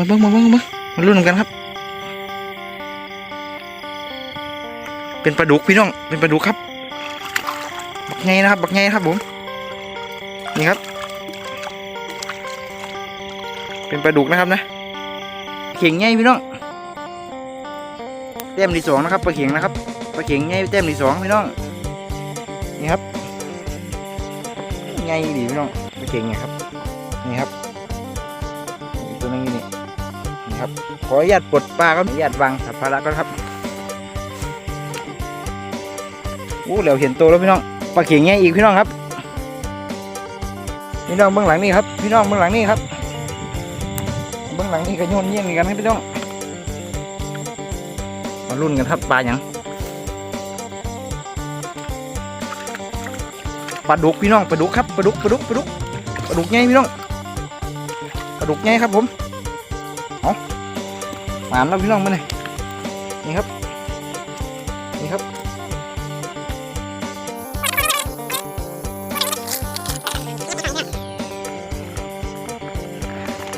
มาเบิ้งมาเบิ้งมาเบิ้งมาลุ้นกันครับ เป็นปลาดุกพี่น้อง เป็นปลาดุกครับ บักไงนะครับ บักไงครับผม นี่ครับ เป็นปลาดุกนะครับนะ เข่งไงพี่น้องแต้มที่สองนะครับ ปลาเข่งนะครับ ปลาเข่งไงแต้มที่สองพี่น้อง นี่ครับ ไงดีพี่น้อง ปลาเข่งไงครับ นี่ครับตัวนึงอยู่นี่นี่ ครับ ขออนุญาตปลดปลาครับอนุญาตวางสัมภาระก่อนครับอู้เหลียวเห็นตัวแล้วพี่น้องปลาเข่งไงอีกพี่น้องครับ พี่น้องเบื้องหลังนี่ครับ พี่น้องเบื้องหลังนี่ครับเบื้องหลังนี่ก็โยนเยี่ยงกันครับพี่น้องมารุ่นกันครับปลาหยังปลาดุกพี่น้องปลาดุกครับปลาดุกปลาดุกปลาดุกปลาดุกใหญ่พี่น้องปลาดุกใหญ่ครับผมานแล้วพี่น้องมาเลยนี่ครับ นี่ครับ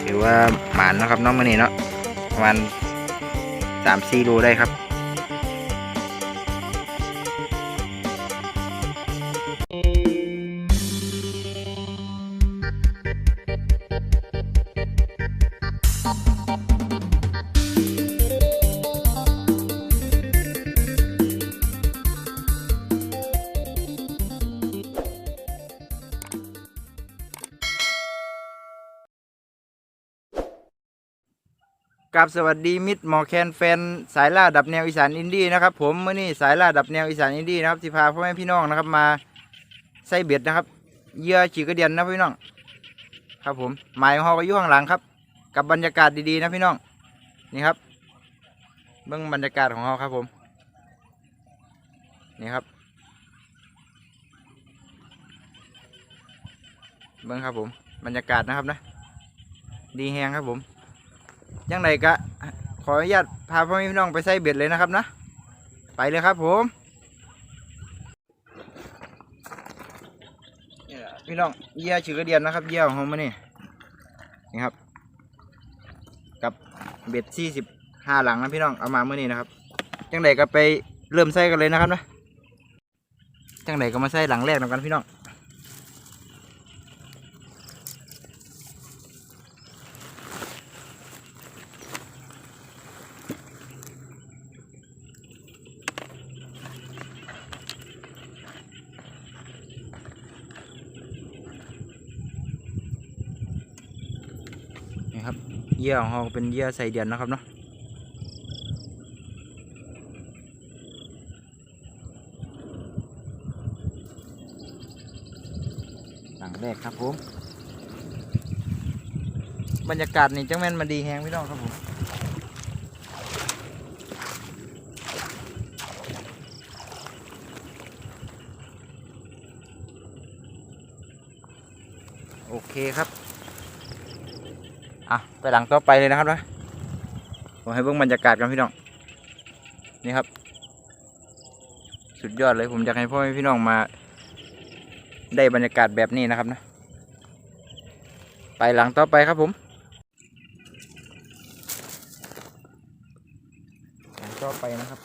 ถือว่าหมานนะครับน้องมานี่เนาะประมาณสามสี่โลได้ครับับ สวัสดีมิตรหมอแคนแฟนสายล่าดับแนวอีสานอินดี้นะครับ ผมเมื่อนี้สายล่าดับแนวอีสานอินดี้นะครับที่พาพ่อแม่พี่น้องนะครับมาใส่เบ็ดนะครับเยื่อฉีกระเดียนนะพี่น้อง ครับผมหมายของเราก็อยู่ข้างหลังครับ กับบรรยากาศดีๆนะพี่น้องนี่ครับ เบื้องบรรยากาศของเราครับผมนี่ครับเบื้องครับผมบรรยากาศนะครับนะ ดีแฮงครับผม ยังไงก็ขออนุญาตพาพ่อแม่พี่น้องไปใส่เบ็ดเลยนะครับนะไปเลยครับผมพี่น้องเยี่ยชื่อกระเดียนนะครับ เยี่ยของผมมานี่นี่ครับ กับเบ็ดสี่สิบห้าหลังนะพี่น้องเอามาเมื่อนี้นะครับจังไดก็ไปเริ่มใส่กันเลยนะครับนะจังไดก็มาใส่หลังแรกนำกันพี่น้อง นี่ครับ เหยื่อของเราเป็นเหยื่อใส่เดือนนะครับเนาะหลังแรกครับผม บรรยากาศนี่จังแม่นมาดีแฮงพี่น้องครับผมโอเคครับ อะ ไปหลังต่อไปเลยนะครับนะผมให้เบื้องบรรยากาศกันพี่น้องนี่ครับ สุดยอดเลยผมอยากให้พ่อแม่พี่น้องมา ได้บรรยากาศแบบนี้นะครับนะ ไปหลังต่อไปครับผมหลังต่อไปนะครับ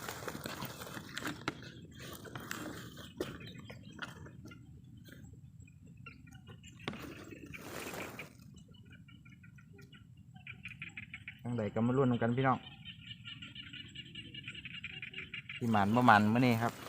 ทั้งใดก็มาร่วมกันพี่น้องที่ห มันประมาณเมื่อนี้ครับ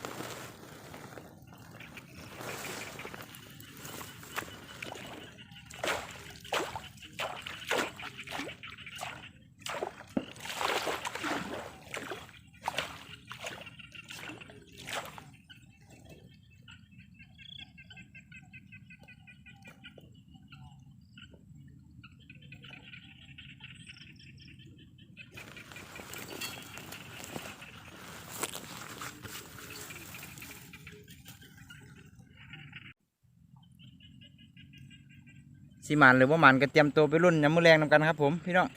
สิหมันหรือว่ามันก็เตรียมตัวไปรุ่นยำมือแรงนำกันครับ ผมพี่น้อง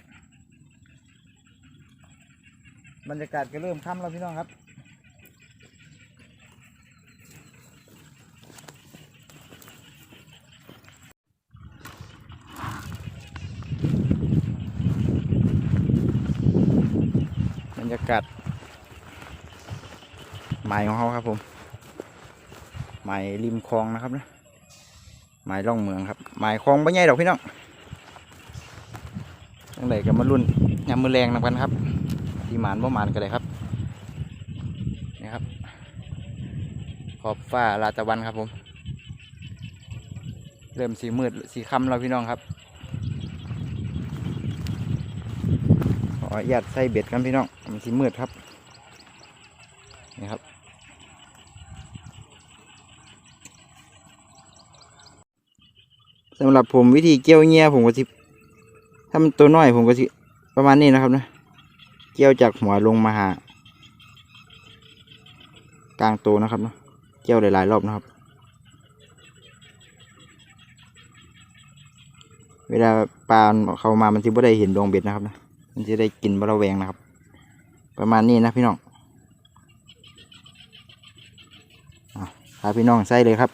บรรยากาศก็เริ่มค่ำแล้วพี่น้องครับบรรยากาศหมายของเขาครับผมหมายริมคลองนะครับนะ หมายล่องเมืองครับหมายคลองไม่ใหญ่ดอกพี่น้องตั้งแต่ก็มารุ่นยามมือแรงนำกันครับที่หมานบ่หมานกันเลยครับนี่ครับ ขอบฟ้าลาตะวันครับผม เริ่มสีมืดสีค่ำแล้วพี่น้องครับขออนุญาตใส่เบ็ดกันพี่น้องมันสีมืดครับ นี่ครับ สำหรับผมวิธีเกี่ยวเงี้ยผมก็สิถ้ามันตัวน้อยผมก็สิประมาณนี้นะครับนะ เกี่ยวจากหัวลงมาหากลางตัวนะครับนะเกี่ยวหลายๆรอบนะครับ เวลาปลาเข้ามามันจะไม่ได้เห็นดวงเบ็ดนะครับนะมันจะได้กินบระแวงนะครับ ประมาณนี้นะพี่น้องอะพาพี่น้องใส่เลยครับ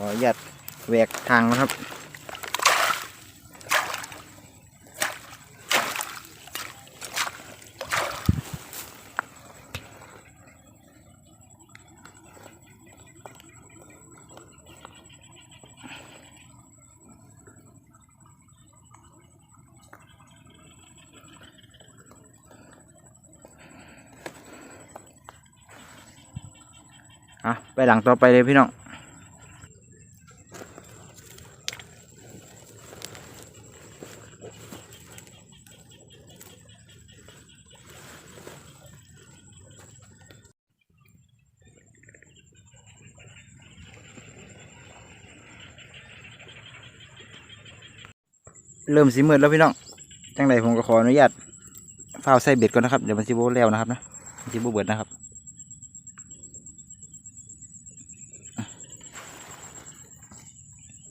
ขออนุญาต แหวกทางนะครับ อะ ไปหลังต่อไปเลยพี่น้อง เริ่มสีมืดแล้วพี่น้องจังใดผมก็ขออนุญาตฝ้าใส่เบ็ดก่อนนะครับ เดี๋ยวมันสิโบแล้วนะครับนะสิโบเบิดนะครับ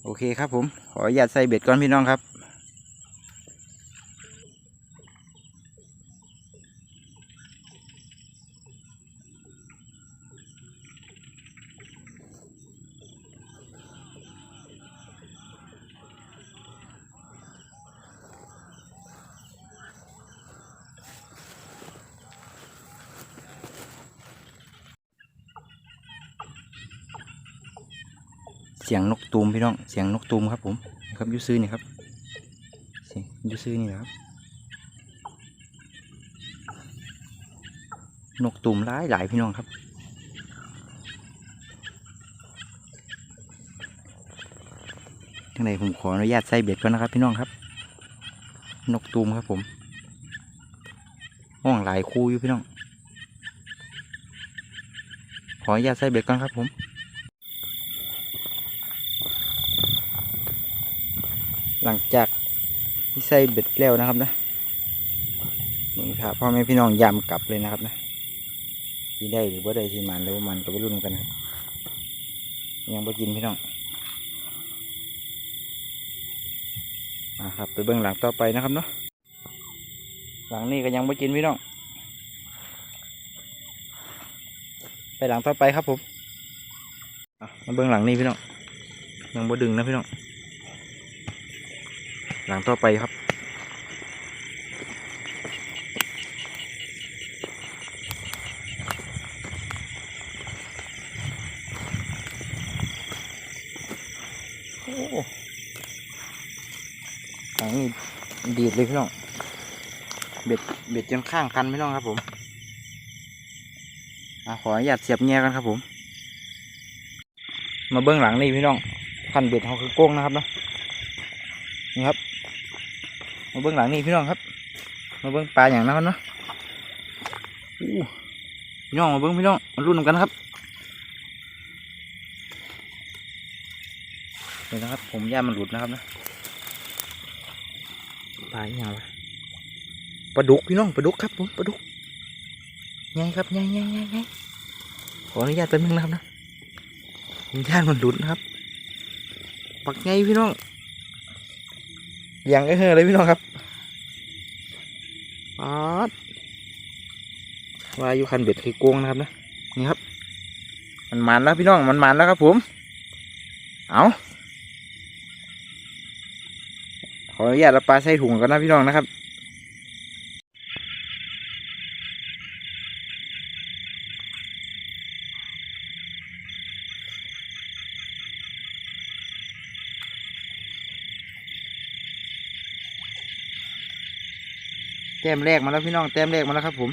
โอเคครับผม ขออนุญาตใส่เบ็ดก่อนพี่น้องครับ เสียงนกตูมพี่น้อง เสียงนกตูมครับผมนะครับยูซื้อนี่ครับเสียงยูซื้อนี่ครับ นกตูมหลายหลายพี่น้องครับทั้งในผมขออนุญาตใส่เบ็ดก่อนนะครับ พี่น้องครับ นกตูมครับผมห้องหลายคู่อยู่พี่น้อง ขออนุญาตใส่เบ็ดก่อนครับผม หลังจากที่ใส่เบ็ดแล้วนะครับนะมึงครับพ่อแม่พี่น้องยำกลับเลยนะครับนะที่ได้หรือว่าได้ที่มันหรือว่ามันก็ไปรุ่นกันครับยังบ่กินพี่น้องอ่าครับไปเบื้องหลังต่อไปนะครับเนาะหลังนี้ก็ยังบ่กินพี่น้องไปหลังต่อไปครับผมมาเบื้องหลังนี้พี่น้องยังบ่ดึงนะพี่น้อง หลังต่อไปครับโอ้หลังนี้ดีดเลยพี่น้อง เบ็ดเบ็ดจนข้างคันพี่น้องครับผมอขออนุญาตเสียบเงี้ยกันครับผม มาเบื้องหลังนี่พี่น้องคันเบ็ดเขาคือโก้งนะครับเนาะนี่ครับ มาเบื้องหลังนี่พี่น้องครับ มาเบื้องปลาอย่างนั้นเนาะอู้พี่น้องมาเบื้องพี่น้องมารุ่นกันครับเห็นนะครับ ผมย่ามันหลุดนะครับนะปลาอย่างวะปลาดุกพี่น้องปลาดุกครับผมปลาดุกไงครับไงไงไงไงขออนุญาตแป๊บนึงนะครับนะผมย่านมันหลุดนะครับปักไงพี่น้อง อย่างเออเลยพี่น้องครับป๊าดวาอยุคันเบ็ดคือโกงนะครับนะนี่ครับ มันมันแล้วพี่น้องมันมันแล้วครับผม เอาขขออนุญาตเอาปลาใส่ถุงก่อนนะพี่น้องนะครับ ต้มแรกมาแล้วพี่น้องแต้มแรกมาแล้วครับผม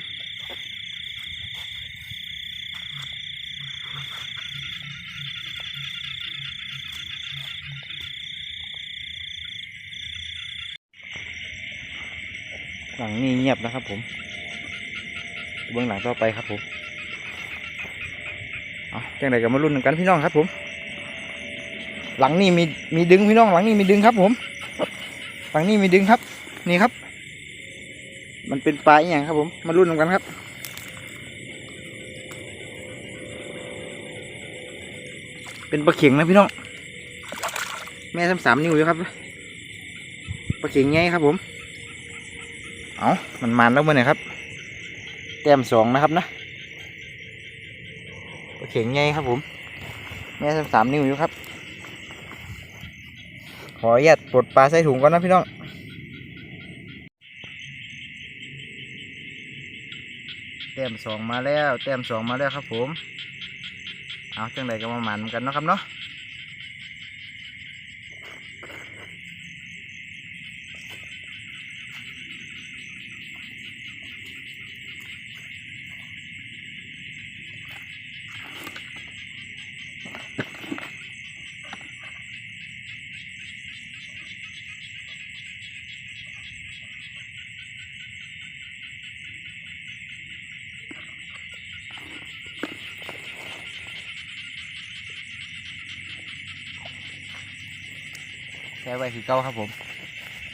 หลังนี้เงียบนะครับผมเบื้องหลังต่อไปครับผมเอาจังไดกันมาลุ้นกันพี่น้องครับผม หลังนี้มีมีดึงพี่น้องหลังนี้มีดึงครับผม หลังนี้มีดึงครับ นี่ครับ มันเป็นปลาอย่างครับผมมาลุ้นกันครับเป็นปลาเข็งนะพี่น้องแม่ทำสามนิ้วอยู่ครับปลาเข็งไงครับผมเอามันมันแล้วเมื่อไหร่ครับ แต้มสองนะครับนะปลาเข็งไงครับผมแม่ทำสามนิ้วอยู่ครับขออนุญาตปลดปลาใส่ถุงก่อนนะพี่น้อง แต้มสองมาแล้ว แต้มสองมาแล้วครับผม เอาจังไรก็มาหมันกันเนาะครับเนาะ แค่ไว้คือเก้าครับผม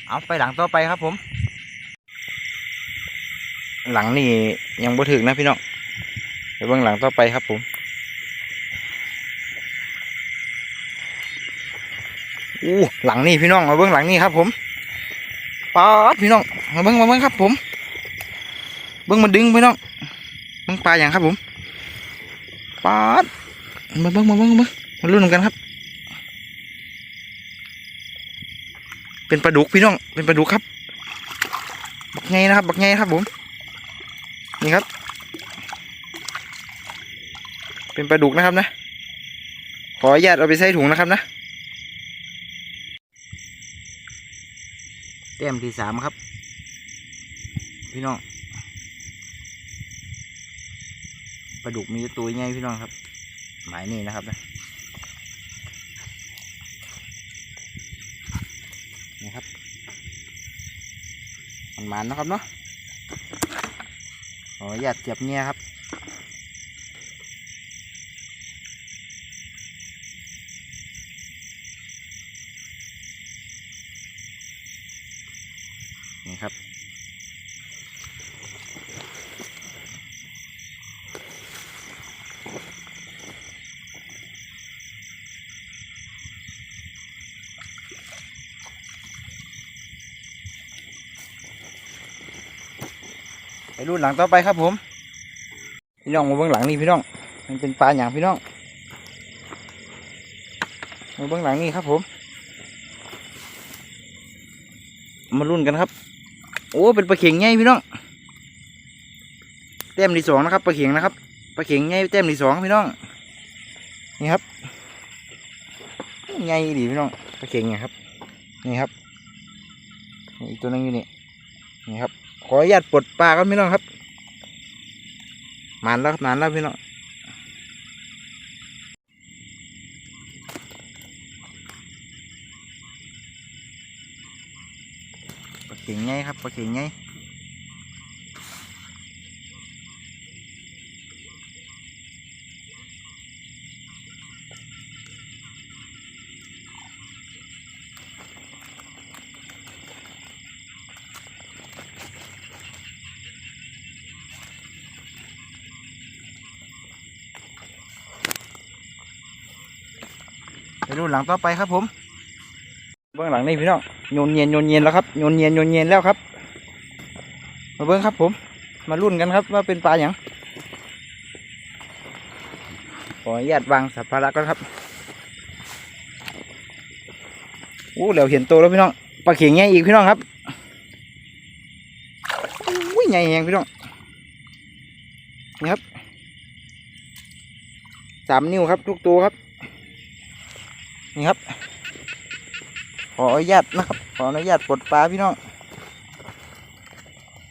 เอาไปหลังต่อไปครับผม หลังนี่ยังบ่ถึงนะพี่น้องไปเบื้องหลังต่อไปครับผมอู้หลังนี่พี่น้องมาเบื้องหลังนี่ครับผมป๊าดพี่น้องมาเบื้องมาเบื้องครับ ผม เบื้องมันดึงพี่น้องเบื้องปลาอย่างครับผมป๊าดมาเบื้องมาเบื้องมาเบื้องมาลุ้นกันครับ เป็นปลาดุกพี่น้อง เป็นปลาดุกครับ บักไงนะครับ บักไงครับผม นี่ครับ เป็นปลาดุกนะครับนะ ขออนุญาตเอาไปใส่ถุงนะครับนะแต้มที่สามครับ พี่น้องปลาดุกมีตัวใหญ่พี่น้องครับ หมายนี่นะครับนะ มันมันนะครับเนาะขออนุญาดเจ็บเงี้ยครับ รุ่นหลังต่อไปครับผม พี่น้องมาเบื้องหลังนี่พี่น้อง มันเป็นปลาอย่างพี่น้องมาเบื้องหลังนี่ครับผม มารุ่นกันครับ โอ้เป็นปลาเข็งใหญ่พี่น้องแต้มที่สองนะครับปลาเข็งนะครับปลาเข็งใหญ่แต้มที่สองพี่น้องนี่ครับใหญ่ดีพี่น้องปลาเข็งไงครับนี่ครับอีกตัวนึงอยู่นี่นี่ครับ ออนุญาตปลดปลาครับพี่น้องครับมันแล้วครับมันแล้วพี่น้องปลาเข่งไงครับปลาเข่งไง หลังต่อไปครับผมเบื้องหลังนี่พี่น้องโยนเย็นโยนเย็นแล้วครับโยนเย็นโยนเย็นแล้วครับ มาเบิ้องครับผม มารุ่นกันครับว่าเป็นปลาอย่างขออนุญาตวางสัตว์ภาระก่อนครับโอ้เหลวเห็นตัวแล้วพี่น้องปลาเข็งใหญ่อีกพี่น้องครับอุ้ยใหญ่แหงพี่น้องนี่ครับสามนิ้วครับทุกตัวครับ นี่ครับ ขออนุญาตนะครับ ขออนุญาตปลดปลาพี่น้อง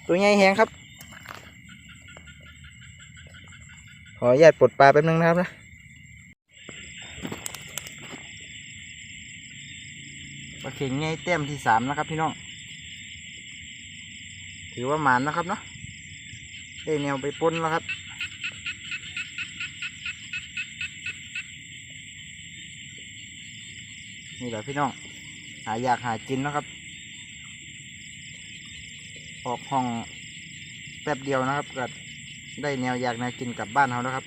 ตัวใหญ่แหงครับ ขออนุญาตปลดปลาแป๊บนึงนะครับนะปลาเข็งใหญ่แต้มที่สามนะครับพี่น้อง ถือว่าหมานนะครับเนาะได้แนวไปปนแล้วครับ นี่แหละพี่น้อง หาอยากหากินนะครับ ออกห้องแป๊บเดียวนะครับก็ได้แนวอยากแนวกินกลับบ้านเขาแล้วครับ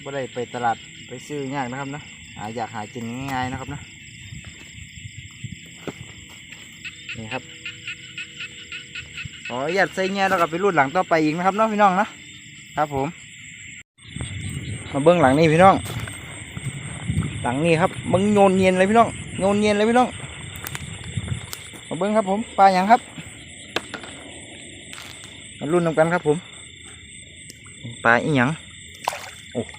ไม่ได้ไปตลาดไปซื้อยากนะครับนะหาอยากหากินง่ายๆนะครับนะนี่ครับขออนุญาตใส่เงี้ยแล้วก็ไปรูดหลังต่อไปอีกนะครับเนาะพี่น้องนะครับผม มาเบื้องหลังนี่พี่น้อง หลังนี่ครับมึงโยนเนียนเลยพี่น้องโยนเนียนเลยพี่น้อง มาเบิ้องครับผมปลาอย่างครับ มารุ่นนำกันครับผม ปลาอีหยังโอ้โห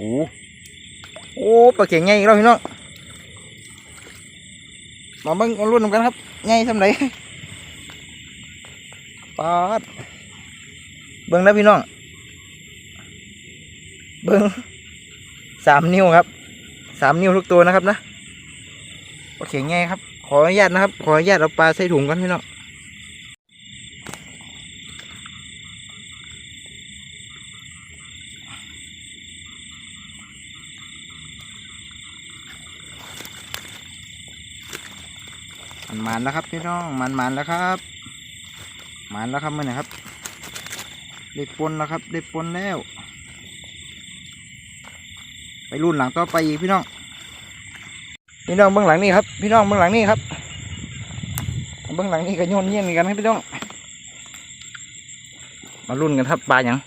โอ้ปลาเก่งใหญ่อีกแล้วพี่น้อง มาเบิ้องมารุ่นนำกันครับใหญ่สำไหนปลาดเบิ้องนะพี่น้องเบิ้ง สามนิ้วครับสามนิ้วทุกตัวนะครับนะปลาเก่งใหญ่ครับ ขออนุญาตนะครับ ขออนุญาตเอาปลาใส่ถุงกันพี่น้องมันมันแล้วครับพี่น้องมันมันแล้วครับมันแล้วครับมันนะครับได้ปนแล้วครับได้ปนแล้ว ไปรุ่นหลังต่อไปอีกพี่น้องพี่น้องเบื้องหลังนี่ครับ พี่น้องเบื้องหลังนี่ครับเบื้องหลังนี่ก็โยนเยี่ยนกันครับพี่น้อง มารุ่นกันครับปลาอย่าง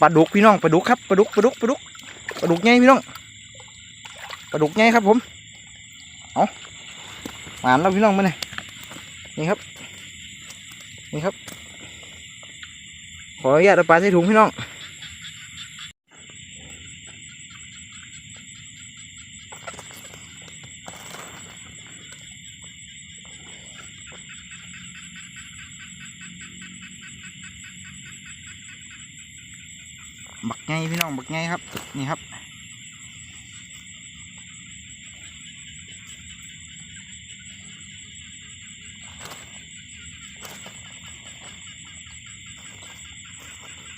ปลาดุกพี่น้องปลาดุกครับปลาดุกปลาดุกปลาดุกปลาดุกไงพี่น้องปลาดุกไงครับผมเอาหวานแล้วพี่น้องมาเนี่ยนี่ครับ นี่ครับ ขออนุญาตเอาปลาใส่ถุงพี่น้อง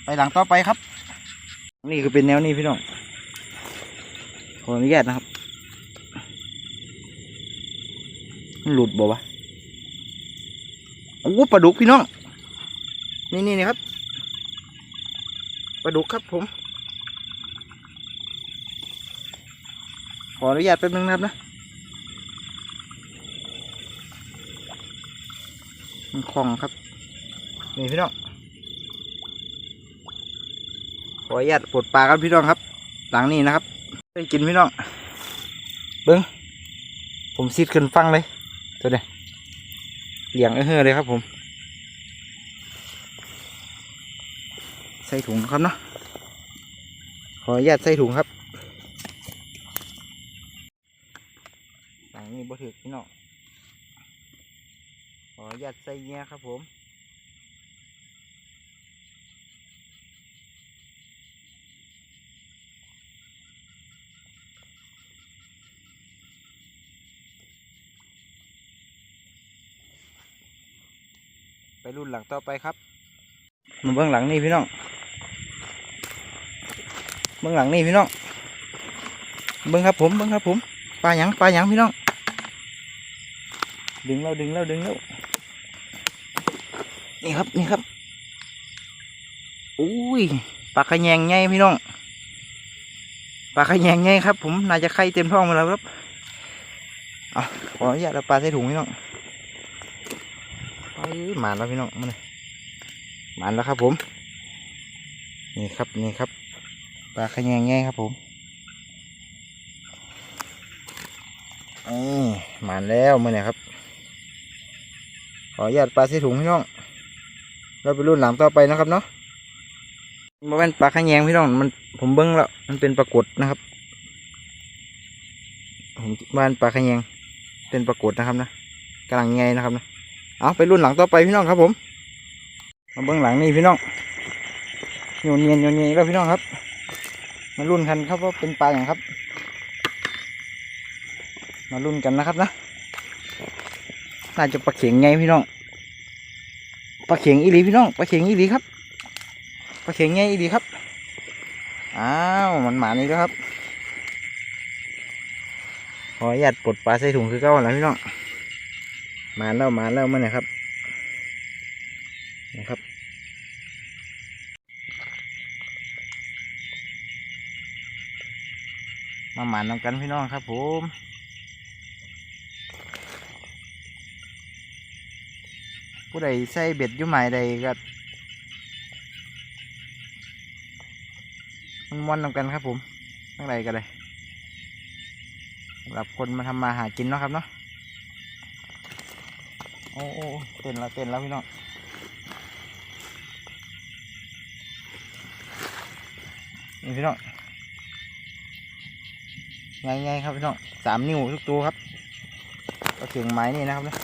ไปหลังต่อไปครับ นี่คือเป็นแนวนี้พี่น้องขออนุญาตนะครับหลุดบ่วะโอ้ปลาดุกพี่น้อง นี่นี่นี่ครับปลาดุกครับผม ขออนุญาตแป๊บนึงนะครับนะมันคล่องครับ นี่พี่น้อง ขออนุญาตปลดปลาครับพี่น้องครับ หลังนี้นะครับได้กินพี่น้องเบิ้งผมซีดขึ้นฟังเลยตัวเดียเหลียงเออเฮ้อเลยครับผม ใส่ถุงครับเนาะขออนุญาตใส่ถุงครับหลังนี้บ่ถือพี่น้องขออนุญาตใส่เงี้ยครับผม รุ่นหลังต่อไปครับ มาเบื้องหลังนี่พี่น้อง เบื้องหลังนี่พี่น้อง เบื้องครับผม เบื้องครับผม ปลาหยังปลาหยังพี่น้อง ดึงแล้วดึงแล้วดึงแล้ว นี่ครับนี่ครับ อุ้ย ปลาขะแยงไงพี่น้อง ปลาขะแยงไงครับ ผม น่าจะไข่เต็มท้องมาแล้วครับ เอาขออนุญาตเอาปลาใส่ถุงพี่น้อง หมานแล้วพี่น้องมาเลยหมานแล้วครับผม นี่ครับนี่ครับปลาขยงไงครับผมนี่หมานแล้วมื่อไหร่ครับ ขออนุญาตปลาใส่ถุงพี่น้อง เราไปรุ่นหลังต่อไปนะครับเนาะมาเป็นปลาขยงพี่น้องมันผมเบิ้งแล้วมันเป็นปลากดนะครับผมบ้านปลาขยงเป็นปลากดนะครับนะกำลังไงนะครับนะ เอาไปรุ่นหลังต่อไปพี่น้องครับผมมาเบิ้องหลังนี่พี่น้องโยนเนียนโยนเนียนแล้วพี่น้องครับ มารุ่นกันครับว่าเป็นปลาอย่างครับ มารุ่นกันนะครับนะน่าจะปลาเข็งไงพี่น้องปลาเข็งอีหลีพี่น้องปลาเข็งอีหลีครับปลาเข็งไงอีหลีครับอ้าวมันหมานี่แล้วครับขออนุญาตปลดปลาใส่ถุงคือเก้าแล้วพี่น้อง มาแล้วมาแล้วมันนะครับ นะครับมาหมานนำกันพี่น้องครับผมผู้ใดใส่เบ็ดยู่หมายใดก็มันม้วนนำกันครับผมทั้งใดก็ได้สำหรับคนมาทำมาหากินเนาะครับเนาะ อ้โอ้โอเต้นแล้วเต้นแล้วพี่น้องนี่พี่น้องไงๆครับพี่น้องสามนิ้วทุกตัวครับ ก็เขียงไม้นี่นะครับนะ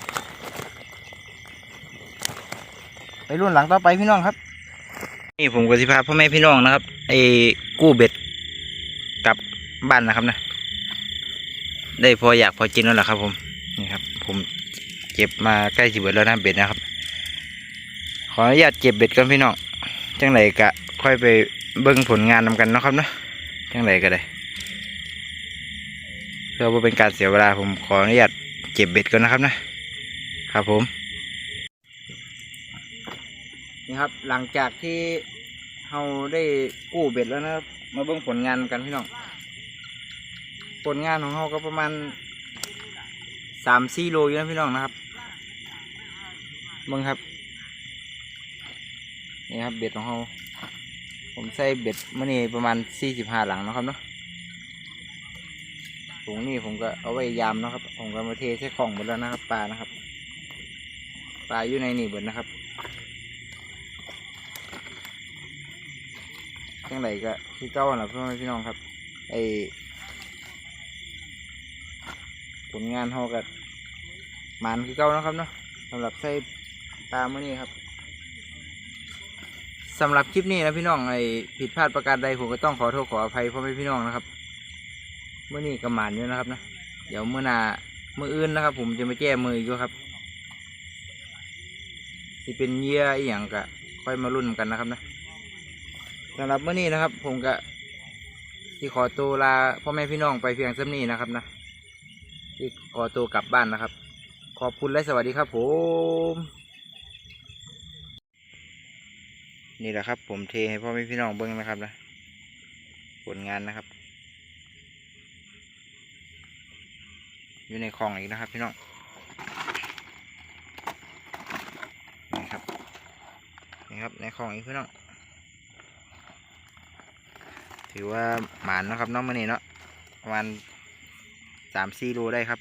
ไปรุ่นหลังต่อไปพี่น้องครับนี่ผมก็สิพาพ่อแม่พี่น้องนะครับไอ้กู้เบ็ดกลับบ้านนะครับนะ ได้พออยากพอกินแล้วแหละครับ ผมนี่ครับ ผม เก็บมาใกล้สิบเบิดแล้วนะเบ็ดนะครับ ขออนุญาตเก็บเบ็ดกันพี่น้องจังไรกะค่อยไปเบิ่งผลงานนำกันนะครับเนาะจังไรก็ได้เพื่อว่าเป็นการเสียเวลาผมขออนุญาตเก็บเบ็ดก่อนนะครับนะครับผมนี่ครับหลังจากที่เราได้กู้เบ็ดแล้วนะครับมาเบิ่งผลงานกันพี่น้องผลงานของเราก็ประมาณสามสี่โลอยู่นะพี่น้องนะครับ บิ่งครับ นี่ครับเบ็ดของเราผมใส่เบ็ดมื่อนี้ประมาณสี่สิบห้าหลังนะครับเนาะถุงนี่ผมก็เอาไว้ยามนะครับ ผมก็มาเทใส่ของหมดแล้วนะครับ ปลานะครับ ปลาอยู่ในนี่หมดนะครับจังไรก็ที่เก้าหน่ะพี่น้องพี่น้องครับ ไอผลงานเขาก็หมันคือเก้านะครับเนาะสำหรับใส่ ปลามื่อนี้ครับสำหรับคลิปนี้นะพี่น้องไอผิดพลาดประการใดผมก็ต้องขอโทษขออภัยพ่อแม่พี่น้องนะครับเมื่อนี้กำหมานอยู่นะครับนะเดี๋ยวเมื่อนาเมื่ออื่นนะครับ ผมจะมาแก้มืออีกครับที่เป็นเหยื่ออีหยังกะค่อยมารุ่นกันนะครับนะสำหรับเมื่อนี้นะครับ ผมก็ที่ขอตัวลาพ่อแม่พี่น้องไปเพียงเสักนี้นะครับนะที่ขอตัวกลับบ้านนะครับ ขอบคุณและสวัสดีครับผม นี่แหละครับ ผมเทให้พ่อแม่พี่น้องเบิ้งนะครับนะผลงานนะครับ อยู่ในคลองอีกนะครับ พี่น้องนี่ครับนี่ครับในคลองอีกพี่น้องถือว่าหมานนะครับน้องมันนี่เนาะประมาณสามสี่โลได้ครับ